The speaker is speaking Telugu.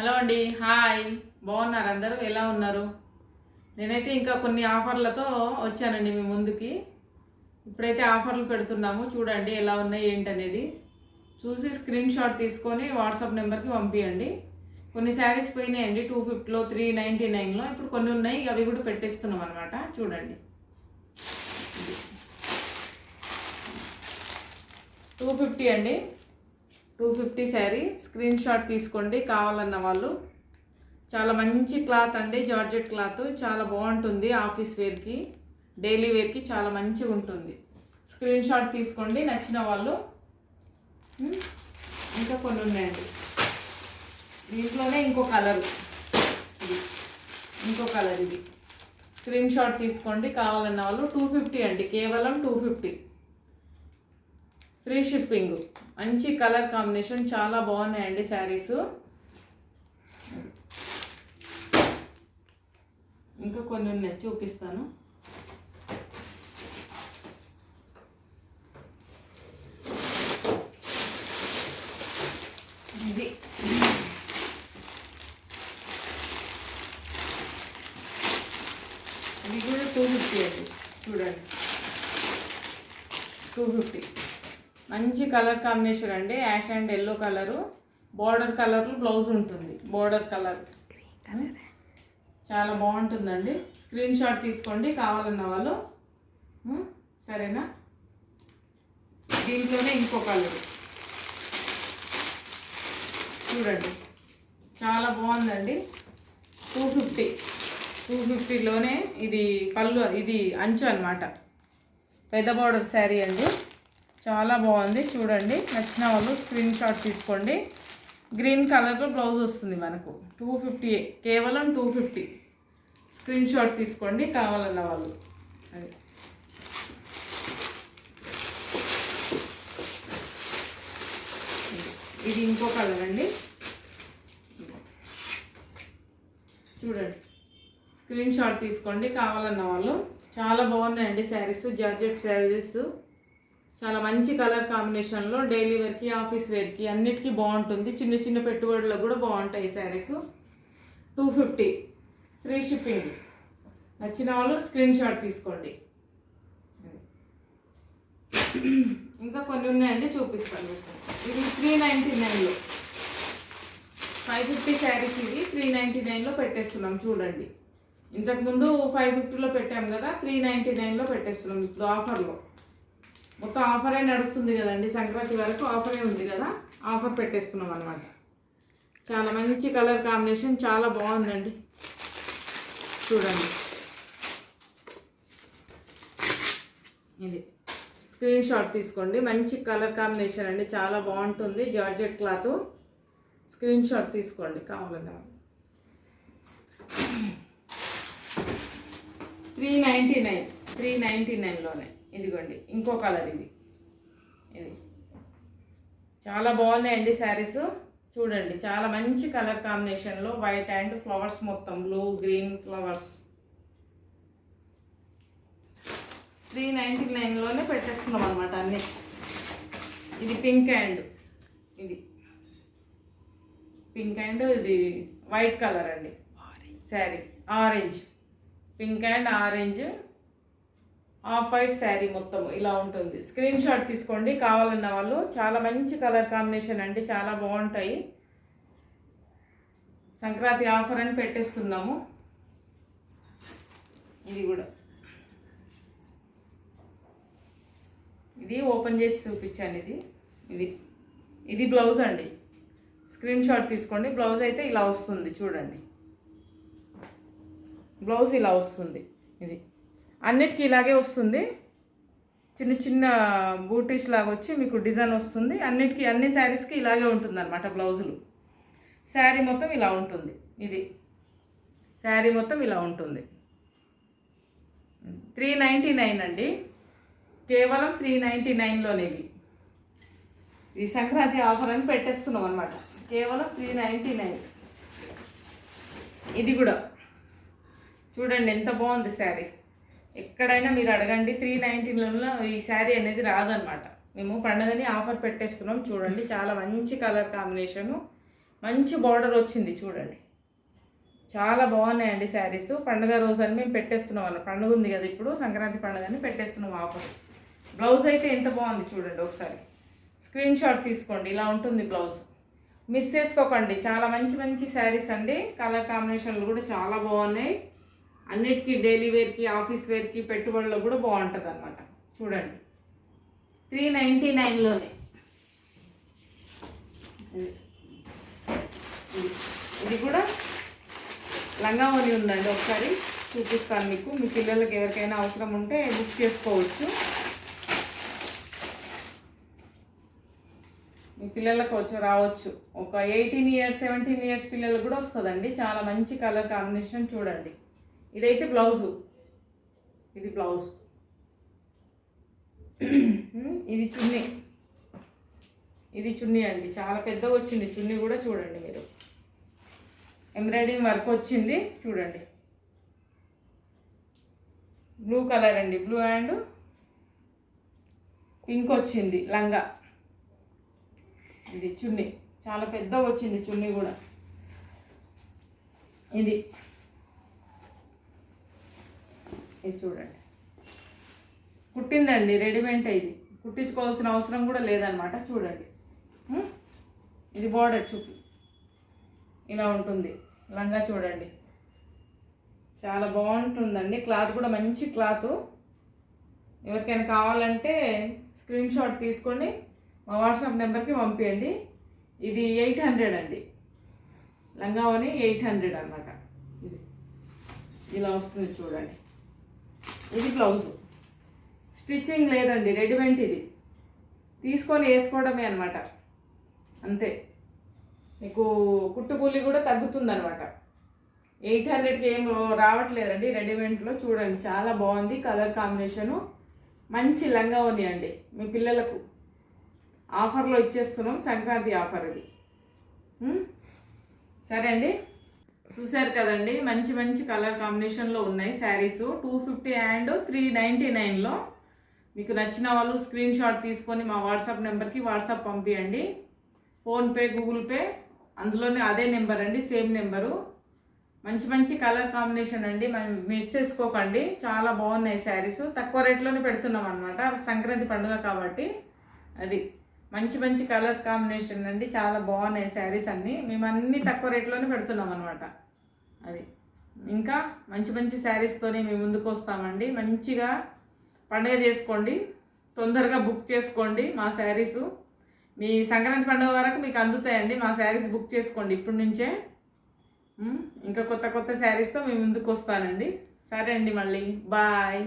హలో అండి. హాయ్. బాగున్నారు? అందరూ ఎలా ఉన్నారు? నేనైతే ఇంకా కొన్ని ఆఫర్లతో వచ్చానండి మీ ముందుకి. ఇప్పుడైతే ఆఫర్లు పెడుతున్నాము. చూడండి ఎలా ఉన్నాయి ఏంటనేది. చూసి స్క్రీన్ షాట్ తీసుకొని వాట్సాప్ నెంబర్కి పంపించండి కొన్ని శారీస్ పోయినాయండి. టూ ఫిఫ్టీలో త్రీ నైంటీ నైన్లో. ఇప్పుడు కొన్ని ఉన్నాయి. అవి కూడా పెట్టిస్తున్నాం అనమాట చూడండి. టూ ఫిఫ్టీ అండి. Two fifty sari. Screen shot తీసుకోండి కావాలన్న వాళ్ళు. చాలా మంచి క్లాత్ అండి జార్జెట్ క్లాత్. చాలా బాగుంటుంది ఆఫీస్ వేర్కి డైలీ వేర్కి చాలా మంచిగా ఉంటుంది. స్క్రీన్ షాట్ తీసుకోండి నచ్చిన వాళ్ళు. ఇంకా కొన్ని ఉన్నాయండి. దీంట్లోనే ఇంకో కలర్. ఇది ఇంకో కలర్ ఇది. స్క్రీన్ షాట్ తీసుకోండి కావాలన్న వాళ్ళు. టూ ఫిఫ్టీ అండి కేవలం టూ ఫిఫ్టీ. Free shipping. మంచి కలర్ కాంబినేషన్ చాలా బాగున్నాయండి శారీస్. ఇంకా కొన్ని ఉన్నాయి చూపిస్తాను. ఇది. ఇది కూడా టూ ఫిఫ్టీ అండి చూడండి. టూ ఫిఫ్టీ మంచి కలర్ కాంబినేషన్ అండి. Ash and yellow colour. Border కలర్లో బ్లౌజ్ ఉంటుంది. Border colour. చాలా బాగుంటుందండి. స్క్రీన్ షాట్ తీసుకోండి. కావాలన్న వాళ్ళు? సరేనా? దీంట్లోనే ఇంకో కలర్. చూడండి. చాలా బాగుందండి. Two fifty. టూ ఫిఫ్టీలోనే ఇది పళ్ళు ఇది అంచు అన్నమాట. పెద్ద బార్డర్ శారీ అండి. చాలా బాగుంది. చూడండి నచ్చిన వాళ్ళు స్క్రీన్ షాట్ తీసుకోండి. గ్రీన్ కలర్లో బ్లౌజ్ వస్తుంది మనకు. టూ ఫిఫ్టీ కేవలం టూ ఫిఫ్టీ. స్క్రీన్ షాట్ తీసుకోండి కావాలన్న వాళ్ళు. అది. ఇది ఇంకో కలర్ అండి. చూడండి. స్క్రీన్ షాట్ తీసుకోండి కావాలన్న వాళ్ళు. చాలా బాగున్నాయండి శారీస్ జార్జెట్ శారీస్. చాలా మంచి కలర్ కాంబినేషన్లో డైలీ వేర్కి ఆఫీస్ వేర్కి అన్నిటికీ బాగుంటుంది. చిన్న చిన్న పెట్టుబడులకు కూడా బాగుంటాయి saris two fifty free shipping నచ్చిన వాళ్ళు స్క్రీన్ షాట్ తీసుకోండి. ఇంకా కొన్ని ఉన్నాయండి చూపిస్తాను ఇది త్రీ నైంటీ నైన్లో ఫైవ్ ఫిఫ్టీ శారీస్ ఇది త్రీ నైంటీ నైన్లో పెట్టేస్తున్నాం చూడండి. ఇంతకుముందు ఫైవ్ ఫిఫ్టీలో పెట్టాం కదా త్రీ నైంటీ నైన్లో పెట్టేస్తున్నాం ఇప్పుడు ఆఫర్లో మొత్తం ఆఫరే నడుస్తుంది కదండి సంక్రాంతి వరకు ఆఫరే ఉంది కదా ఆఫర్ పెట్టేస్తున్నాం అనమాట చాలా మంచి కలర్ కాంబినేషన్ చాలా బాగుందండి. చూడండి. ఇది. స్క్రీన్ షాట్ తీసుకోండి. మంచి కలర్ కాంబినేషన్ అండి చాలా బాగుంటుంది. Georgette cloth. స్క్రీన్ షాట్ తీసుకోండి కావాలన్నా. Three ninety nine three ninety నైన్లోనే. ఇదిగోండి ఇంకో కలర్ ఇది. ఇది. చాలా బాగున్నాయండి శారీస్ చూడండి చాలా మంచి కలర్ కాంబినేషన్లో వైట్ అండ్ ఫ్లవర్స్ మొత్తం blue green flowers three ninety నైన్లోనే పెట్టేస్తున్నాం అనమాట అన్నీ. ఇది పింక్ అండ్ ఇది. పింక్ అండ్ ఇది వైట్ కలర్ అండి. Sari orange pink and orange off white sari మొత్తం ఇలా ఉంటుంది. స్క్రీన్ షాట్ తీసుకోండి. కావాలన్న వాళ్ళు చాలా మంచి కలర్ కాంబినేషన్ అండి. చాలా బాగుంటాయి. సంక్రాంతి ఆఫర్ అని పెట్టేస్తున్నాము. ఇది కూడా. ఇది ఓపెన్ చేసి చూపించాను ఇది. ఇది. ఇది బ్లౌజ్ అండి. స్క్రీన్ షాట్ తీసుకోండి. బ్లౌజ్ అయితే ఇలా వస్తుంది. చూడండి. బ్లౌజ్ ఇలా వస్తుంది. ఇది. అన్నిటికీ ఇలాగే వస్తుంది. చిన్న చిన్న బూటీస్ లాగా వచ్చి మీకు డిజైన్ వస్తుంది. అన్నిటికీ అన్ని శారీస్కి ఇలాగే ఉంటుంది అనమాట బ్లౌజులు. శారీ మొత్తం ఇలా ఉంటుంది. ఇది. శారీ మొత్తం ఇలా ఉంటుంది. త్రీ నైంటీ నైన్ అండి. కేవలం త్రీ నైంటీ నైన్లోనేవి ఈ సంక్రాంతి ఆఫర్ అని పెట్టేస్తున్నాం అనమాట కేవలం త్రీ నైంటీ నైన్. ఇది కూడా. చూడండి ఎంత బాగుంది శారీ. ఎక్కడైనా మీరు అడగండి. త్రీ నైన్టీన్లో ఈ శారీ అనేది రాదనమాట. మేము పండుగని ఆఫర్ పెట్టేస్తున్నాం. చూడండి చాలా మంచి కలర్ కాంబినేషను. మంచి బార్డర్ వచ్చింది చూడండి. చాలా బాగున్నాయండి శారీస్. పండుగ రోజు అని మేము పెట్టేస్తున్నాం అన్న పండుగ ఉంది కదా ఇప్పుడు సంక్రాంతి పండుగని పెట్టేస్తున్నాం ఆఫర్. బ్లౌజ్ అయితే ఎంత బాగుంది చూడండి ఒకసారి. స్క్రీన్ షాట్ తీసుకోండి ఇలా ఉంటుంది బ్లౌజ్. మిస్ చేసుకోకండి చాలా మంచి మంచి శారీస్ అండి. కలర్ కాంబినేషన్లు కూడా చాలా బాగున్నాయి. అన్నిటికీ డైలీ వేర్కి ఆఫీస్ వేర్కి పెట్టుబడులు కూడా బాగుంటుంది అనమాట చూడండి. త్రీ నైంటీ నైన్లోనే. ఇది. కూడా లంగావని ఉందండి. ఒకసారి చూపిస్తాను మీకు. మీ పిల్లలకి ఎవరికైనా అవసరం ఉంటే బుక్ చేసుకోవచ్చు. మీ పిల్లలకు వచ్చి రావచ్చు. ఒక ఎయిటీన్ ఇయర్స్ సెవెంటీన్ ఇయర్స్ పిల్లలకు కూడా వస్తుందండి. చాలా మంచి కలర్ కాంబినేషన్ చూడండి. ఇదైతే బ్లౌజు. ఇది బ్లౌజ్. ఇది చున్నీ. ఇది చున్నీ అండి. చాలా పెద్దగా వచ్చింది. చున్నీ కూడా చూడండి మీరు. ఎంబ్రాయిడింగ్ వర్క్ వచ్చింది. చూడండి. బ్లూ కలర్ అండి. బ్లూ అండ్ పింక్ వచ్చింది. లంగా. ఇది చున్నీ. చాలా పెద్ద వచ్చింది చున్నీ కూడా. ఇది. ఇది చూడండి. కుట్టిందండి రెడీమేడ్ ఇది. కుట్టించుకోవాల్సిన అవసరం కూడా లేదనమాట చూడండి. ఇది బార్డర్ చూపి. ఇలా ఉంటుంది. లంగా చూడండి. చాలా బాగుంటుందండి. క్లాత్ కూడా మంచి క్లాత్. ఎవరికైనా కావాలంటే స్క్రీన్ షాట్ తీసుకొని మా వాట్సాప్ నెంబర్కి పంపించండి ఇది ఎయిట్ హండ్రెడ్ అండి. లంగావని ఎయిట్ హండ్రెడ్ అనమాట ఇది. ఇలా వస్తుంది చూడండి. ఇది బ్లౌజ్. స్టిచ్చింగ్ లేదండి రెడీమేడ్ ఇది. తీసుకొని వేసుకోవడమే అనమాట అంతే. మీకు కుట్టుకూలి కూడా తగ్గుతుంది అనమాట ఎయిట్ హండ్రెడ్కి ఏం రావట్లేదండి రెడీమేడ్లో చూడండి. చాలా బాగుంది కలర్ కాంబినేషను. మంచి లంగా ఉంది అండి మీ పిల్లలకు. ఆఫర్లో ఇచ్చేస్తున్నాం సంక్రాంతి ఆఫర్ ఇది సరే అండి. చూశారు కదండి మంచి మంచి కలర్ కాంబినేషన్లో ఉన్నాయి saris. Two fifty and three ninety నైన్లో మీకు నచ్చిన వాళ్ళు స్క్రీన్ షాట్ తీసుకొని మా వాట్సాప్ నెంబర్కి వాట్సాప్ పంపించండి ఫోన్పే గూగుల్ పే అందులోనే అదే నెంబర్ అండి సేమ్ నెంబరు. మంచి మంచి కలర్ కాంబినేషన్ అండి మనం మిస్ చేసుకోకండి. చాలా బాగున్నాయి శారీస్. తక్కువ రేట్లోనే పెడుతున్నాం అనమాట సంక్రాంతి పండుగ కాబట్టి. అది మంచి మంచి కలర్స్ కాంబినేషన్ అండి. చాలా బాగున్నాయి శారీస్ అన్నీ. మేము అన్నీ తక్కువ రేట్లోనే పెడుతున్నాం అనమాట అది. ఇంకా మంచి మంచి శారీస్తోనే మేము ముందుకు వస్తామండి. మంచిగా పండుగ చేసుకోండి. తొందరగా బుక్ చేసుకోండి మా శారీసు. మీ సంక్రాంతి పండుగ వరకు మీకు అందుతాయండి. మా శారీస్ బుక్ చేసుకోండి ఇప్పటి నుంచే. ఇంకా కొత్త కొత్త శారీస్తో మేము ముందుకు వస్తానండి. సరే అండి మళ్ళీ. బాయ్.